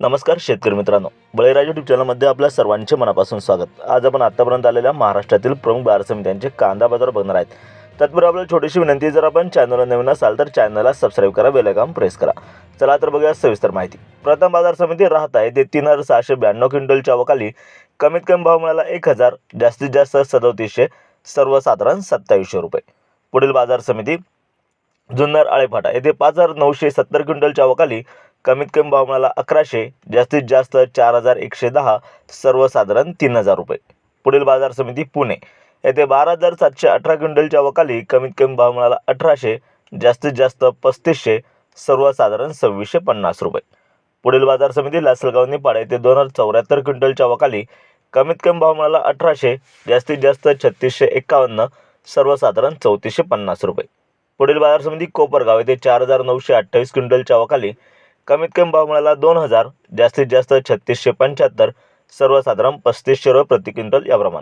नमस्कार शेतकरी मित्रांनो. बळीराज यूट्यूब चॅनलमध्ये आपल्या सर्वांचे मनापासून स्वागत. आज आपण आतापर्यंत आलेल्या महाराष्ट्रातील प्रमुख बाजार समित्यांचे कांदा बाजार बघणार आहेत. तत्पूर्वी आपल्याला छोटीशी विनंती जर आपण चॅनलला नवीन असाल तर चॅनलला सबस्क्राईब करा बेलायकॉन प्रेस करा. चला तर बघूया सविस्तर माहिती. प्रथम बाजार समिती राहत आहे ते तीन हजार सहाशे ब्याण्णव क्विंटलच्या अवकाली कमीत कमी भाव मिळाला एक हजार जास्तीत जास्त सदोतीसशे सर्वसाधारण सत्तावीसशे रुपये. पुढील बाजार समिती जुन्नर आळेफाटा येथे पाच हजार नऊशे सत्तर क्विंटलच्या अवकाली कमीत कमी भाव मिळाला अकराशे जास्तीत जास्त चार हजार एकशे दहा सर्वसाधारण तीन हजार रुपये. पुढील बाजार समिती पुणे. येथे बारा हजार सातशे अठरा क्विंटलच्या वकाली कमीत कमी भाव मिळाला अठराशे जास्तीत जास्त पस्तीसशे सर्वसाधारण सव्वीसशे पन्नास रुपये. पुढील बाजार समिती लासलगाव निपाड येथे दोन हजार चौऱ्याहत्तर क्विंटलच्या वकाली कमीत कमी भाव मिळाला अठराशे जास्तीत जास्त छत्तीसशे एकावन्न सर्वसाधारण चौतीसशे पन्नास रुपये. पुढील बाजार समिती कोपरगाव येथे चार हजार नऊशे अठ्ठावीस क्विंटलच्या वकाली कमीत कमी भाव मिळाला दोन हजार जास्तीत जास्त छत्तीसशे पंच्याहत्तर सर्वसाधारण पस्तीसशे रुपये प्रति क्विंटल याप्रमाणे.